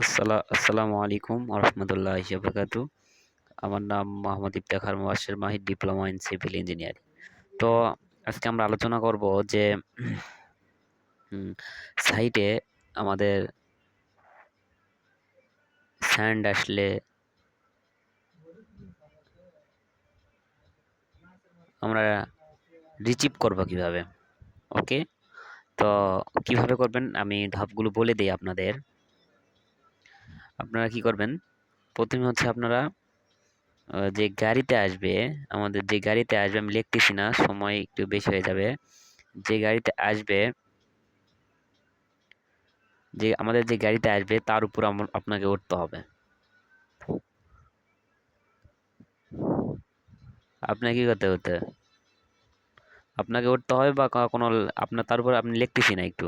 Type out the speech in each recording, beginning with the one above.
আসসালা, আসসালামু আলাইকুম রহমতুল্লাহ বরকাতু আমার নাম Mohammad Iftekhar Mubashir Mahir, diploma in civil engineering. তো আজকে আমরা আলোচনা করব যে সাইটে আমাদের স্যান্ড আসলে আমরা রিচিভ করব কীভাবে? ওকে? তো কীভাবে করবেন? আমি ধাপগুলো বলে দিই আপনাদের। আপনারা কি করবেন? প্রথমে হচ্ছে আপনারা যে গাড়িতে আসবে, আমাদের যে গাড়িতে আসবে, আমি লিখতেছি না, সময় একটু বেশি হয়ে যাবে। যে গাড়িতে আসবে, যে আমাদের যে গাড়িতে আসবে, তার উপর আপনাকে উঠতে হবে। আপনাকে কি করতে হতে আপনাকে উঠতে হবে বা কোনো আপনার তার উপর আপনি লিখতেছি না একটু।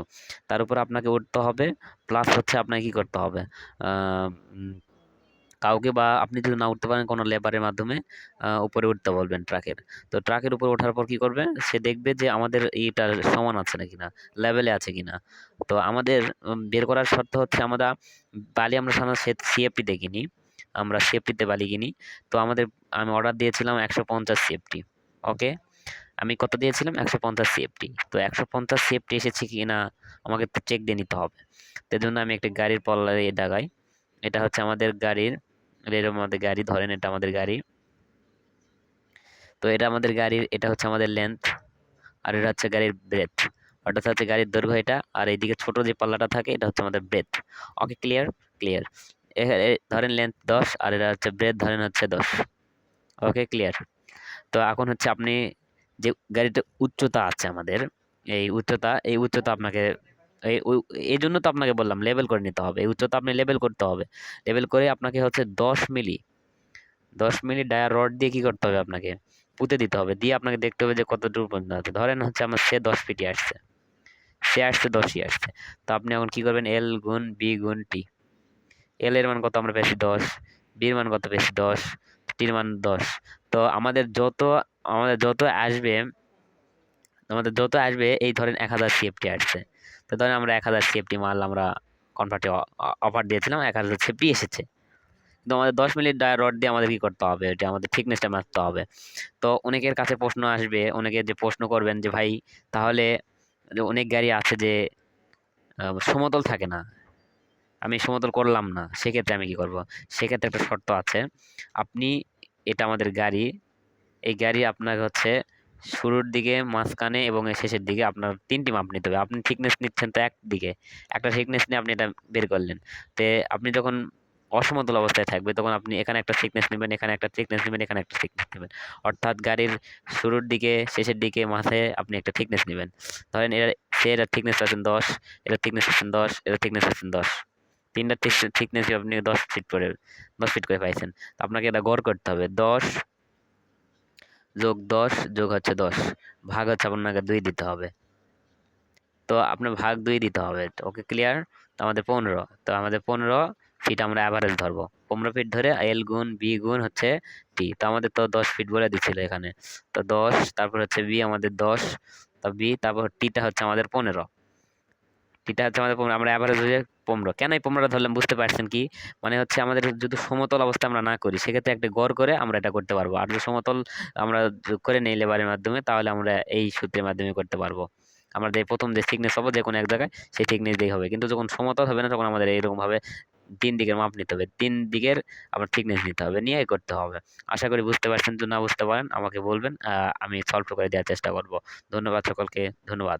তার উপর আপনাকে উঠতে হবে প্লাস হচ্ছে আপনাকে কী করতে হবে? কাউকে বা আপনি যদি না উঠতে পারেন কোনো লেবারের মাধ্যমে উপরে উঠতে বলবেন ট্রাকের তো ট্রাকের উপরে ওঠার পর কী করবে? সে দেখবে যে আমাদের এইটার সমান আছে নাকি না লেভেলে আছে কি না তো আমাদের বের করার শর্ত হচ্ছে আমরা বালি আমরা সাধারণত সিএফটি দেখিনি আমরা সিএফটিতে বালি কিনি। তো আমাদের, আমি অর্ডার দিয়েছিলাম একশো পঞ্চাশ সিএফটি ওকে আমি কত দিয়েছিলাম? একশো পঞ্চাশ সিএফটি তো একশো পঞ্চাশ সিএফটি এসেছে কি না আমাকে তো চেক দিয়ে নিতে হবে। তো জন্য আমি একটা গাড়ির পল্লারে ডাগাই এটা হচ্ছে আমাদের গাড়ির এরকম আমাদের গাড়ি, ধরেন এটা আমাদের গাড়ি। তো এটা আমাদের গাড়ির, এটা হচ্ছে আমাদের লেন্থ আর এটা হচ্ছে গাড়ির ব্রেথ অর্থাৎ হচ্ছে গাড়ির দৈর্ঘ্য এটা, আর এইদিকে ছোট যে পাল্লাটা থাকে, এটা হচ্ছে আমাদের ব্রেথ ওকে ক্লিয়ার ক্লিয়ার ধরেন লেন্থ দশ, আর এটা হচ্ছে ব্রেথ ধরেন হচ্ছে দশ। ওকে ক্লিয়ার তো এখন হচ্ছে আপনি যে গাড়িটা উচ্চতা আছে আমাদের, এই উচ্চতা এই উচ্চতা আপনাকে, এই এই জন্য তো আপনাকে বললাম লেবেল করে নিতে হবে, এই উচ্চতা আপনি লেবেল করতে হবে। লেবেল করে আপনাকে হচ্ছে দশ মিলি দশ মিলি ডায়ার রড দিয়ে কী করতে হবে আপনাকে? পুঁতে দিতে হবে, দিয়ে আপনাকে দেখতে হবে যে কতটুকু পর্যন্ত আছে। ধরেন হচ্ছে আমার সে দশ ফিটই আসছে, সে আসছে দশই আসছে, তো আপনি এখন কী করবেন? এল গুণ বি গুণ টি এল এর মান কত? আমরা পেয়েছি দশ বির মান কত? পেয়েছি দশ টির মান দশ। তো আমাদের যত আমাদের যত আসবে, আমাদের যত আসবে, এই ধরেন এক হাজার সিএফটি আসছে। তো ধরেন আমরা এক হাজার সিএফটি মাল আমরা কনভার্টে অফার দিয়েছিলাম, এক হাজার সিএফটি এসেছে। কিন্তু আমাদের দশ মিনিট রড দিয়ে আমাদের কী করতে হবে? এটা আমাদের থিকনেসটা মারতে হবে। তো অনেকের কাছে প্রশ্ন আসবে, অনেকে যে প্রশ্ন করবেন যে, ভাই, তাহলে অনেক গাড়ি আছে যে সমতল থাকে না, আমি সমতল করলাম না, সেক্ষেত্রে আমি কী করব? সেক্ষেত্রে একটা শর্ত আছে, আপনি এটা আমাদের গাড়ি এই গাড়ি আপনার হচ্ছে শুরুর দিকে, মাঝখানে এবং শেষের দিকে আপনার তিনটি মাপ নিতে হবে। আপনি থিকনেস নিচ্ছেন তো একদিকে একটা থিকনেস নিয়ে আপনি এটা বের করলেন। তো আপনি যখন অসমতল অবস্থায় থাকবে, তখন আপনি এখানে একটা থিকনেস নেবেন, এখানে একটা থিকনেস নেবেন, এখানে একটা থিকনেস নেবেন। অর্থাৎ গাড়ির শুরুর দিকে, শেষের দিকে, মাঝে আপনি একটা থিকনেস নেবেন। ধরেন এর, সে এটার থিকনেস আছেন দশ এটার থিকনেস আছেন দশ এটার থিকনেস আছেন দশ। তিনটা থিকনেস আপনি দশ ফিট করে, দশ ফিট করে পাইছেন। আপনাকে এটা গড় করতে হবে। দশ যোগ দশ, যোগ হচ্ছে দশ। ভাগ হচ্ছে আপনাকে দুই দিতে হবে। তো আপনার ভাগ দুই দিতে হবে। ওকে ক্লিয়ার তো আমাদের পনেরো। তো আমাদের পনেরো ফিট আমরা অ্যাভারেজ ধরবো। পনেরো ফিট ধরে এল গুণ বি গুণ হচ্ছে টি তো আমাদের তো দশ ফিট বলে দিচ্ছিল এখানে। তো দশ, তারপর হচ্ছে বি আমাদের দশ। তো বি তারপর টিটা হচ্ছে আমাদের পনেরো। টিটা হচ্ছে আমাদের পনেরো। আমরা অ্যাভারেজ হয়ে পনেরো কেন এই পনেরোটা ধরলাম বুঝতে পারছেন কি? মানে হচ্ছে আমাদের যদি সমতল অবস্থা আমরা না করি, সেক্ষেত্রে একটা গড় করে আমরা এটা করতে পারব। আর যদি সমতল আমরা করে নেই লেবারের মাধ্যমে, তাহলে আমরা এই সূত্রের মাধ্যমে করতে পারব। আমাদের প্রথম যে থিকনেস হব যে কোনো এক জায়গায়, সেই থিকনেস দিয়েই হবে। কিন্তু যখন সমতল হবে না, তখন আমাদের এইরকমভাবে তিন দিকের মাপ নিতে হবে। তিন দিকের আবার থিকনেস নিতে হবে। নিয়েই করতে হবে। আশা করি বুঝতে পারছেন, যদি না বুঝতে পারেন, আমাকে বলবেন। আমি সলভ করে দেওয়ার চেষ্টা করব। ধন্যবাদ সকলকে। ধন্যবাদ।